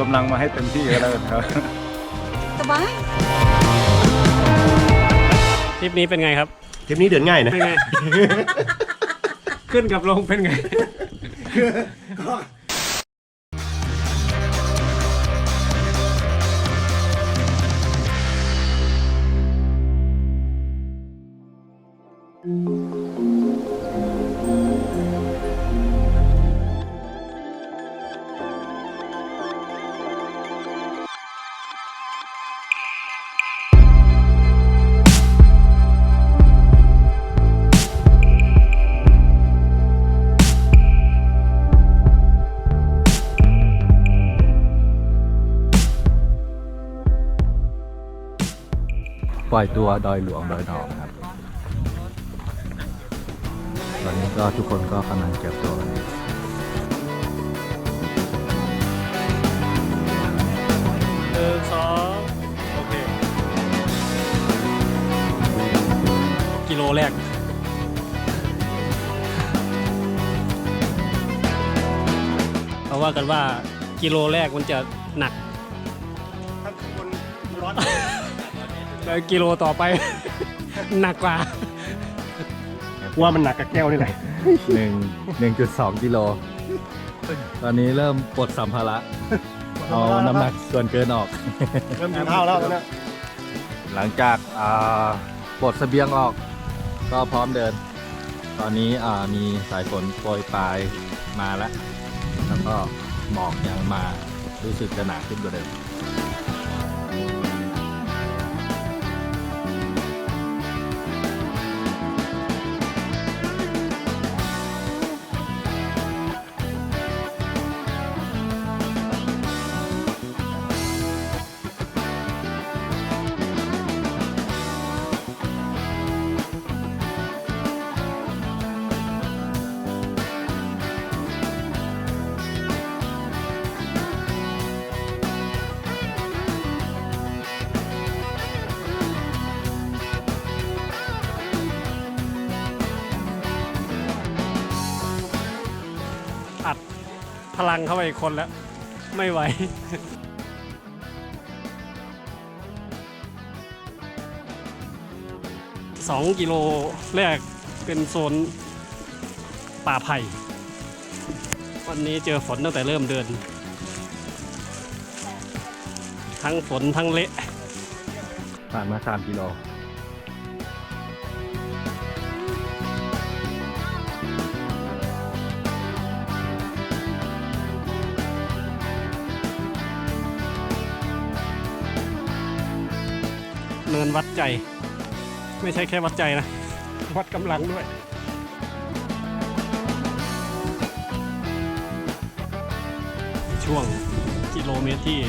กำลังมาให้เต็มที่ก็แล้วกันครับ สบาย ทริปนี้เป็นไงครับทริปนี้เดินง่ายนะ เป็นไง ขึ้นกับลงเป็นไง ล่อยตัวดอยหลวงดอยดอกครับ ตอนนี้ก็ทุกคนก็กำลังเก็บตัวกันหนึ่งสองโอเค กิโลแรกเขาว่ากันว่ากิโลแรกมันจะหนัก แล้วกิโลต่อไป หนักกว่า ว่ามันหนักกับแก้วนี่แหละ หนึ่งหนึ่งจุดสองกิโล ตอนนี้เริ่มปลดสัมภาระ เอาน้ำหนักส่วนเกินออก เริ่มกินข้าวแล้วตอนเนี้ยหลังจากอ่าปลดเสบียงออก ก็พร้อมเดิน ตอนนี้อ่ามีสายฝนโปรยปลายมาแล้ว แล้วก็หมอกยังมารู้สึกจะหนาขึ้นกว่าเดิม งเข้าไปอีกคนแล้ว ไม่ไหวสองกิโลแรกเป็นโซนป่าไผ่ วันนี้เจอฝนตั้งแต่เริ่มเดิน ทั้งฝนทั้งเละผ่านมาสามกิโล เนินวัดใจ ไม่ใช่แค่วัดใจนะ วัดกำลังด้วยช่วงกิโลเมตรที่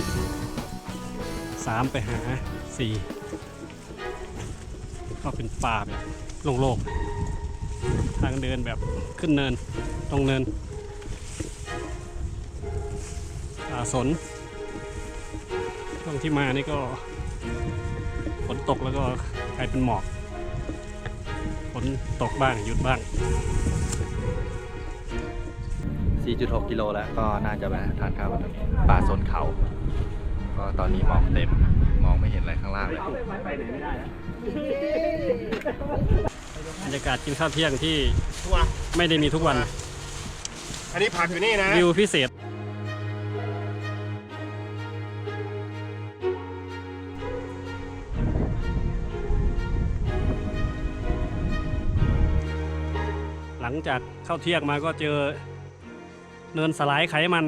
3 ไปหา 4 ก็เป็นป่าแบบโล่งๆทางเดินแบบขึ้นเนินตรงเนินป่าสนช่วงที่มานี่ก็ ฝนตกแล้วก็กลายเป็นหมอกฝนตกบ้างหยุดบ้าง 4.6 กิโลแล้วก็น่าจะไปทานข้าวกันป่าโซนเขา ก็ตอนนี้มองเต็ม มองไม่เห็นอะไรข้างล่างเลยบรรยากาศกินข้าวเที่ยงที่ทัวร์ไม่ได้มีทุกวัน อันนี้ผักอยู่นี่นะ วิวพิเศษ หลังจากเข้าเที่ยงมาก็เจอเนินสลายไขมัน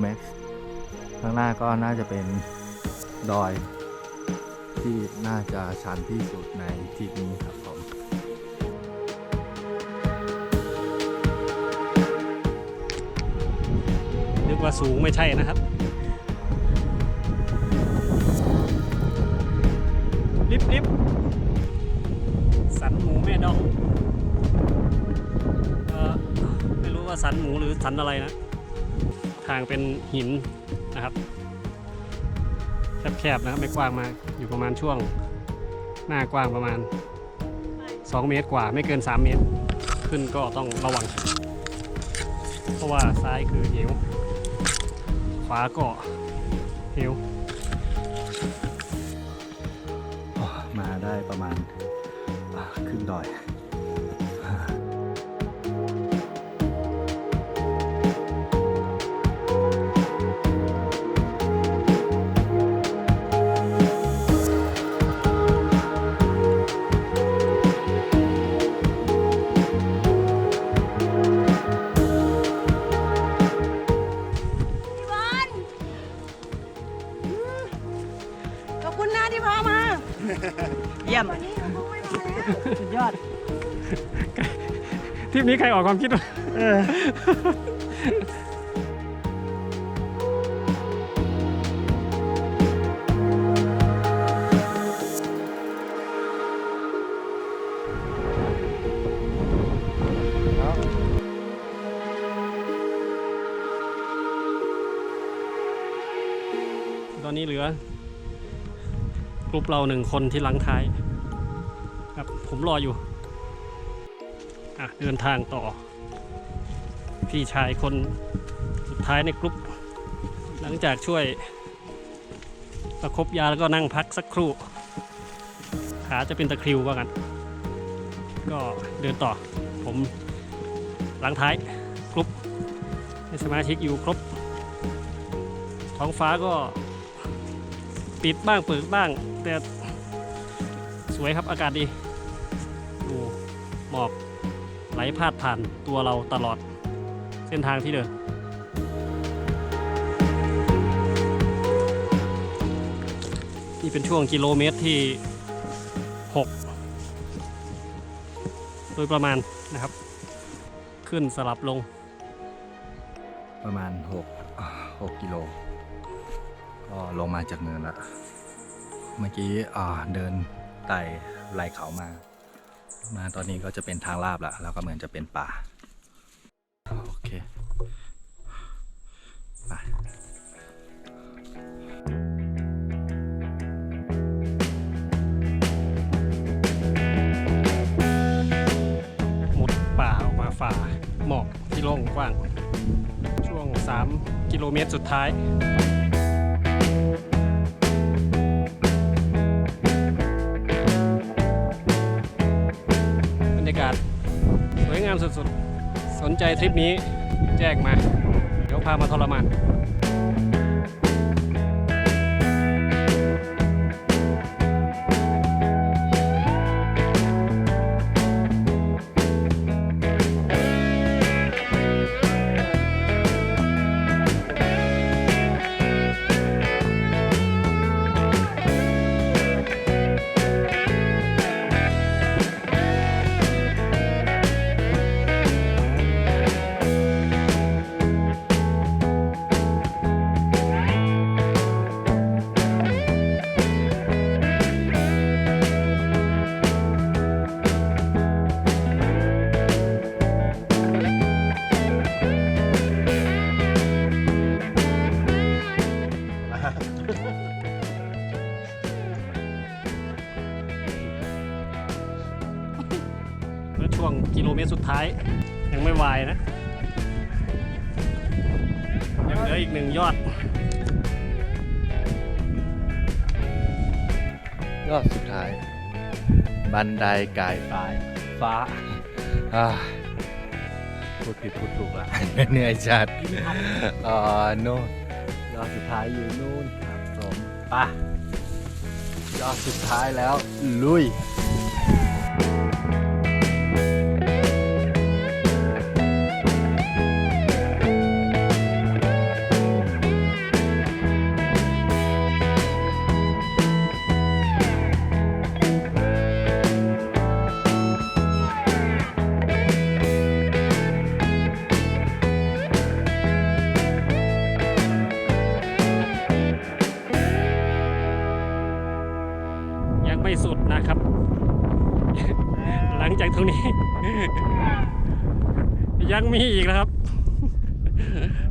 แม็กข้างหน้าก็น่าจะเป็นดอย ที่น่าจะชันที่สุดในทรินี้ครับผมนึกว่าสูงไม่ใช่นะครับ ลิบลิบสันหมูแม่ดอง เออไม่รู้ว่าสันหมูหรือสันอะไรนะ ทางเป็นหินนะครับ แคบๆนะครับไม่กว้างมากอยู่ประมาณช่วงหน้ากว้างประมาณ 2 เมตรกว่าไม่เกิน 3 เมตร ขึ้นก็ต้องระวัง เพราะว่าซ้ายคือเหวขวาก็เหวมาได้ประมาณ นี้ใครออกความคิดวะตอนนี้เหลือกลุ่มเราหนึ่งคนที่หลังท้าย ครับ ผมรออยู่ อะเดินทางต่อ พี่ชายคนสุดท้ายในกลุ่มหลังจากช่วยประคบยาแล้วก็นั่งพักสักครู่ ขาจะเป็นตะคริวว่ากัน ก็เดินต่อ ผมหลังท้ายกลุ่มให้สมาชิกอยู่ครบ ท้องฟ้าก็ปิดบ้างเปิดบ้าง แต่สวยครับอากาศดีดูหมอก ไหลพาดผ่านตัวเราตลอดเส้นทางที่เดิน นี่เป็นช่วงกิโลเมตรที่ 6 โดยประมาณนะครับ ขึ้นสลับลง ประมาณ 6 6กิโลก็ลงมาจากเนินละ เมื่อกี้เดินไต่ไหลเขามา มาตอนนี้ก็จะเป็นทางลาบละแล้วก็เหมือนจะเป็นป่า โอเคไปหมดป่าออกมาฝ่าหมอกที่โล่งกว้าง ช่วง 3 กิโลเมตรสุดท้าย สุดๆ สนใจทริปนี้แจ้งมา เดี๋ยวพามาทรมาน บันไดกายฟ้าฟ้าอ่าพูดผิดพูดถูกละเหนื่อยจัดอ่าโน่นยอดสุดท้ายอยู่นู่นครับผมไป่ะยอดสุดท้ายแล้วลุย ตรงนี้ ยังมีอีกนะครับ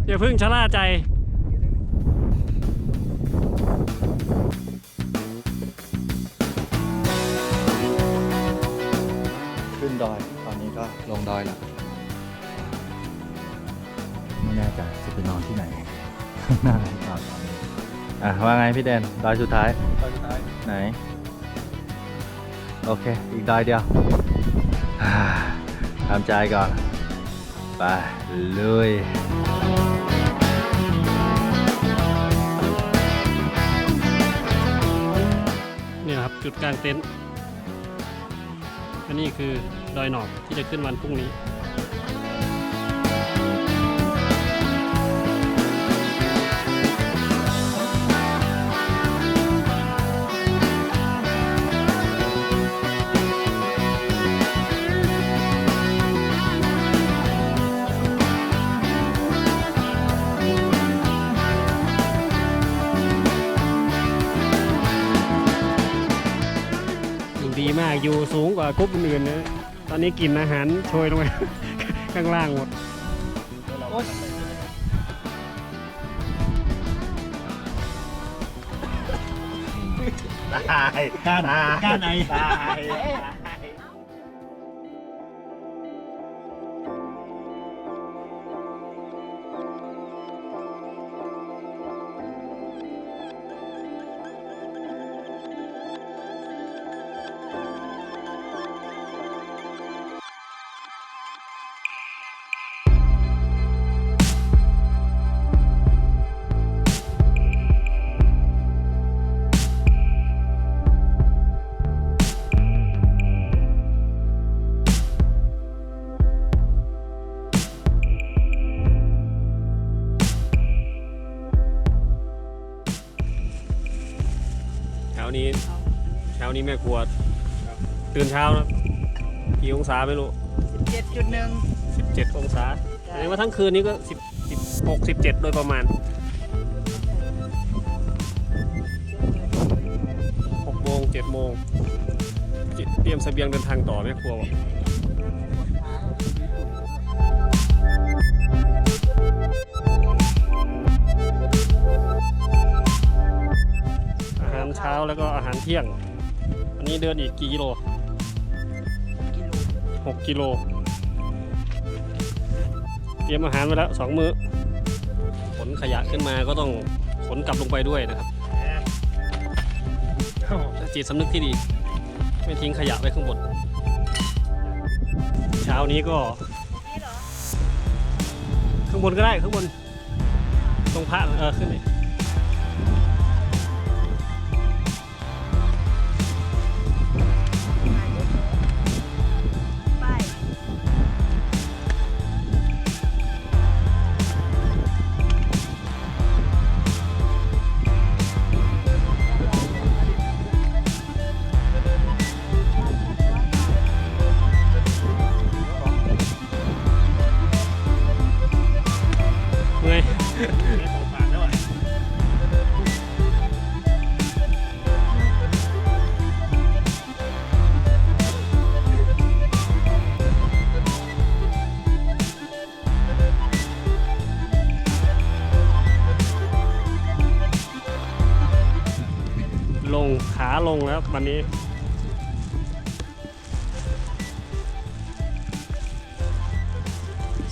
อย่าเพิ่งชะล่าใจขึ้นดอยตอนนี้ก็ลงดอยแล้วไม่แน่ใจจะไปนอนที่ไหนข้างหน้าหรือเปล่าตอนนี้อะว่าไงพี่เดนดอยสุดท้าย ตอนสุดท้าย ไหน โอเค อีกดอยเดียวอ่า ทำใจก่อน ไปลุยนี่นะครับจุดกลางเต็นท์อันนี้คือดอยหนอกที่จะขึ้นวันพรุ่งนี้ อยู่สูงกว่ากรุ๊ปอื่นๆนะตอนนี้กลินอาหารโชยลงมา ข้างล่างหมดได้ก้านก้านไหนได้านี้แม่ครัวตื่นเช้านะกี่องศาไม่รู้เจ็ดจุดหนึ่ง17 องศาแสดงว่าทั้งคืนนี้ก็10 16 17 โดยประมาณ6โมง7โมงเตรียมเสบียงเดินทางต่อแม่ครัวบอกอาหารเช้าแล้วก็อาหารเที่ยงอั นนี้เดินอีกกี่กิโลกิโล6กิโล เตรียมอาหารไว้แล้วสองมื้อ ขนขยะขึ้นมาก็ต้องขนกลับลงไปด้วยนะครับจิตสำนึกที่ดี ไม่ทิ้งขยะไว้ข้างบน เช้านี้ก็นี่เหรอข้างบนก็ได้ข้างบน ตรงพระเออขึ้นนี่ไป ลงแล้ววันนี้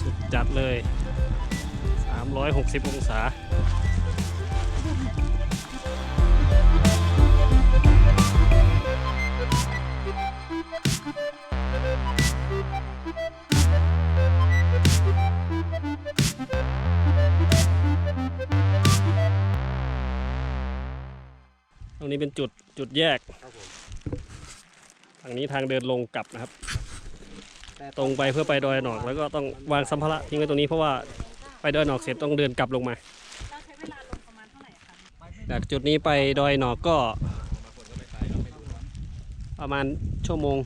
สุดจัดเลย 360 องศา นี้เป็นจุดจุดแยกทางนี้ทางเดินลงกลับนะครับ ตรงไปเพื่อไปดอยหนอก แล้วก็ต้องวางสัมภาระทิ้งไว้ตรงนี้เพราะว่าไปดอยหนอกเสร็จต้องเดินกลับลงมาเราใช้เวลาลงประมาณเท่าไหร่คะจากจุดนี้ไปดอยหนอกก็ ประมาณชั่วโมง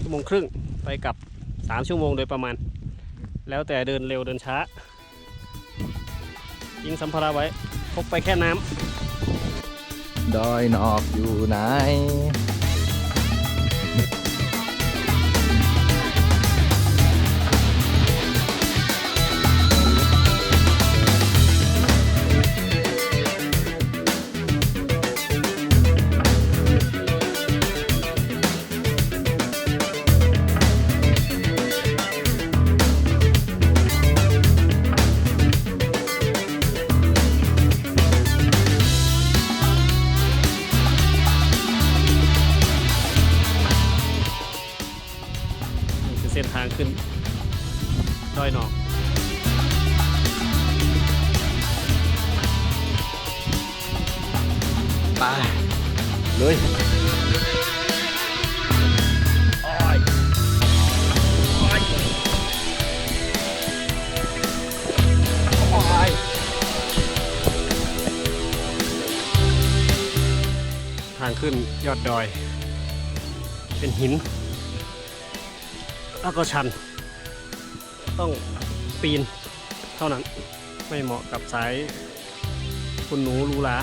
ชั่วโมงครึ่งไปกลับสามชั่วโมงโดยประมาณ แล้วแต่เดินเร็วเดินช้าทิ้งสัมภาระไว้พกไปแค่น้ำ ดอยนอกอยู่ไหน ขึ้นดอยหนอกไปเลยโอ้ยทางขึ้นยอดดอย เป็นหิน แล้วก็ชัน ต้องปีนเท่านั้นไม่เหมาะกับสายคุณหนูลูหลา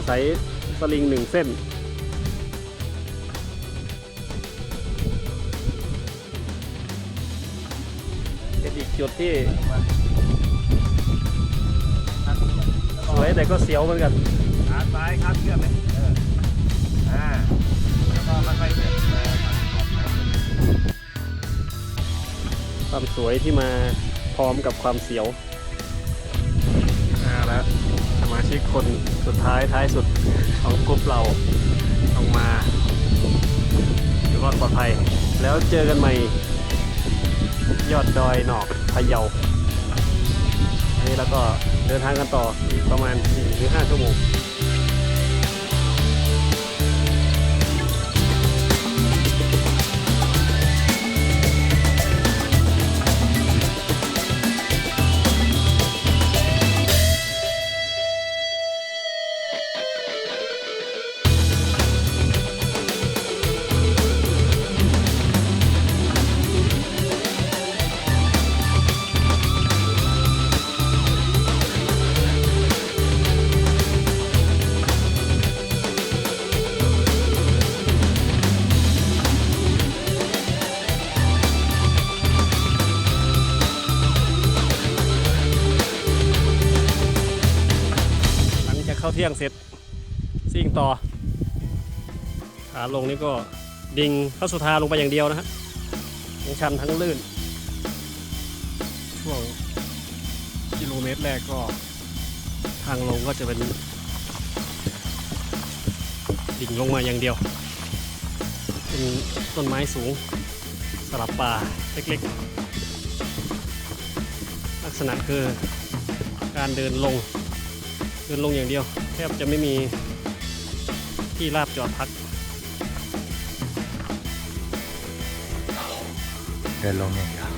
อาศัยสลิงหนึ่งเส้น เป็นอีกจุดที่ สวยแต่ก็เสียวเหมือนกันขาซ้ายครับเชื่อมเลยเอออ่าแล้วก็ค่อยๆเดินมาความสวยที่มาพร้อมกับความเสียวอ่าแล้วส มาชิกคนสุดท้ายท้ายสุดของกลุ่มเราออกมาอยู่รอดปลอดภัย แล้วเจอกันใหม่ ยอดดอยหนอกพะเยาอันนี้แล้วก็เดินทางกันต่ออีกประมาณ4หรือ5ชั่วโมง ที่ยงเสร็จซิ่งต่อ ขาลงนี่ก็ดิ่งเข้าสุธาลงไปอย่างเดียวนะฮะทั้งชันทั้งลื่น ช่วงกิโลเมตรแรกก็ ทางลงก็จะเป็น ดิ่งลงมาอย่างเดียว เป็นต้นไม้สูงสลับป่าเล็กๆ ลักษณะคือการเดินลง เดินลงอย่างเดียว บจะไม่มีที่ราบจอดพัก เดินลงอย่างเดียว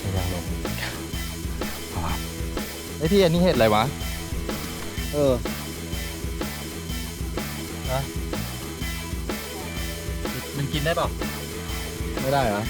ไม่อยากลงอ๋อไอ้ที่อันนี้เห็ดอะไรวะ เออฮะมันกินได้เปล่า ไม่ได้เหรอ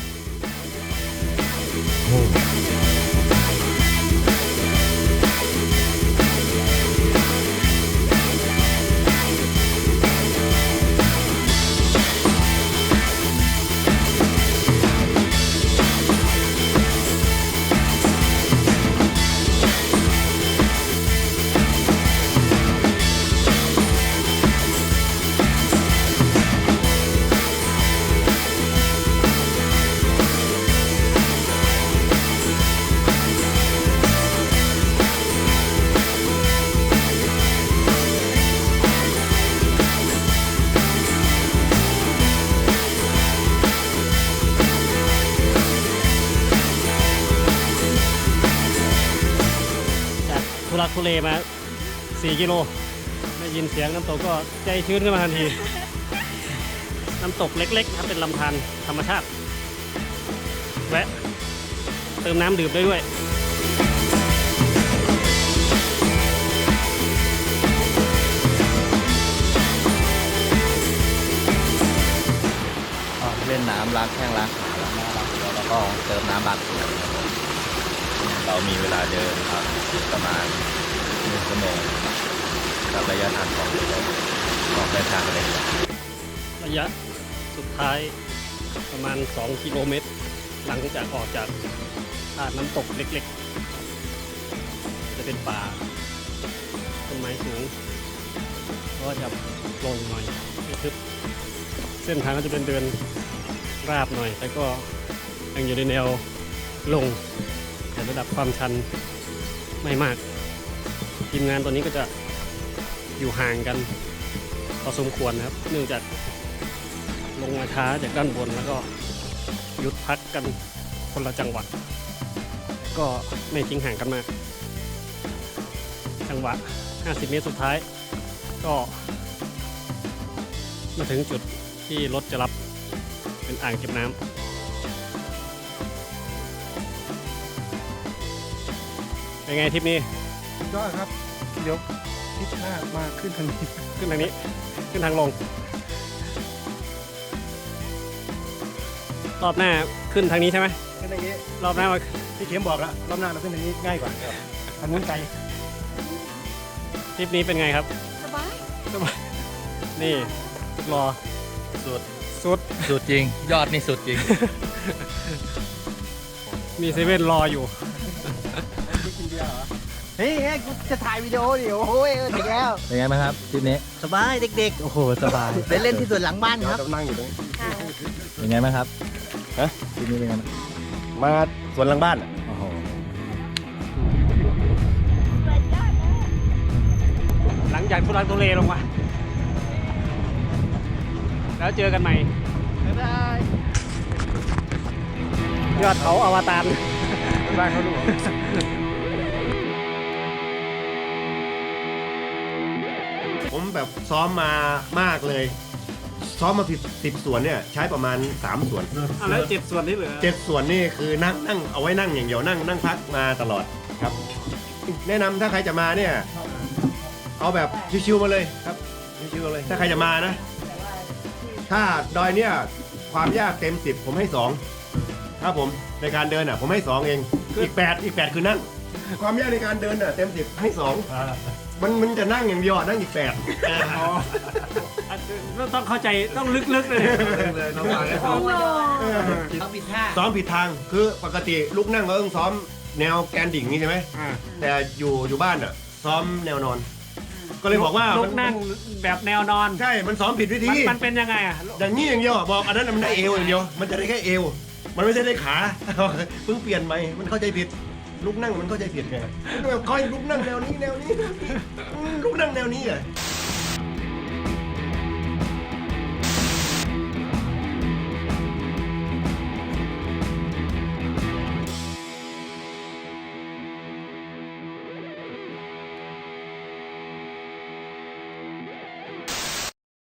ทุลักทุเลมา 4 กิโล ได้ยินเสียงน้ำตกก็ใจชื้นขึ้นมาทันที น้ำตกเล็กๆนะครับเป็นลำธารธรรมชาติ แวะ เติมน้ำดื่มได้ด้วยเล่นน้ำล้างแข้งล้างขาล้างหน้าล้างตัวแล้วก็เติมน้ำบางส่วนเรามีเวลาเดินครับประมาณ ชั่วโมงกับระยะทางของรือองเดินทางเลยระยะสุดท้ายประมาณ 2 กิโลเมตร หลังจากออกจากผ่านน้ำตกเล็กๆ จะเป็นป่าต้นไม้สูง ก็จะลงหน่อยทึบเส้นทางก็จะเป็นเดินราบหน่อยแต่ก็ยังอยู่ในแนวลงแต่ระดับความชันไม่มาก ทีมงานตอนนี้ก็จะอยู่ห่างกันพอสมควรนะครับ เนื่องจากลงมาช้าจากด้านบนแล้วก็หยุดพักกันคนละจังหวัด ก็ไม่ทิ้งห่างกันมาก จังหวะ 50 เมตรสุดท้าย ก็มาถึงจุดที่รถจะรับเป็นอ่างเก็บน้ำเป็นไงทริปนี้ยอดครับ เดี๋ยวทิศหน้ามาขึ้นทางนี้ ขึ้นทางนี้ ขึ้นทางลง รอบหน้าขึ้นทางนี้ใช่ไหมขึ้นทางนี้ รอบหน้ามาพี่เข็มบอกแล้วรอบหน้าเราขึ้นทางนี้ง่ายกว่าทางนู้นไกลทริปนี้เป็นไงครับ สบายนี่สุดรอสุดสุดสุดจริง ยอดนี่สุดจริง มีเซเว่นรออยู่ เฮ้ยเฮ้ยกูจะถ่ายวิดีโอดิโอ้โหเออถึงแล้วเป็นไงบ้างครับทริปนี้สบายเด็กโอ้โหสบายๆไปเล่นที่สวนหลังบ้านครับเรานั่งอยู่ตรงนี้ เป็นไงบ้างครับฮะ ทริปนี้เป็นไงบ้างมาสวนหลังบ้านอะโอ้โหหลังจากทุรักทุเลลงมา แล้วเจอกันใหม่บ๊ายบายยอดเขาอวตาร บ้านเขาดู แบบซ้อมมามากเลย ซ้อมมาสิบสิบส่วนเนี่ยใช้ประมาณ3ส่วนอะแล้วเจ็ดส่วนที่เหลือเจ็ดส่วนนี่คือนั่งนั่งเอาไว้นั่งอย่างเดียวนั่งนั่งพักมาตลอดครับ แนะนำถ้าใครจะมาเนี่ย เอาแบบชิวๆมาเลยครับชิวๆเลยถ้าใครจะมานะ ถ้าดอยเนี่ยความยากเต็มสิบผมให้สองครับผมในการเดินอะผมให้สองเองอีกแปดอีกแปดคือนั่งความยากในการเดินอะเต็มสิบให้สอง มันมันจะนั่งอย่างเดียวอะนั่งอีกแปดอ๋ออะต้องเข้าใจต้องลึกๆเลยโอ้โหเขาปิดท่าซ้อมผิดทางคือปกติลุกนั่งเราต้องซ้อมแนวแกนดิ่งนี่ใช่ไหมอ่า แต่อยู่อยู่บ้านอะ ซ้อมแนวนอน ก็เลยบอกว่าลุมักนั่งแบบแนวนอนใช่มันซ้อมผิดวิธี มันมันเป็นยังไงอะอย่างนี้อย่างเดียวอะบอกอันนั้นมันได้เอวอย่างเดียว มันจะได้แค่เอว มันไม่ใช่ได้ขา เพิ่งเปลี่ยนไหมมันเข้าใจผิด ลุกนั่งมันเข้าใจผิดไงก็แบบคอยลุกนั่งแนวนี้แนวนี้อืมลุกนั่งแนวนี้อะ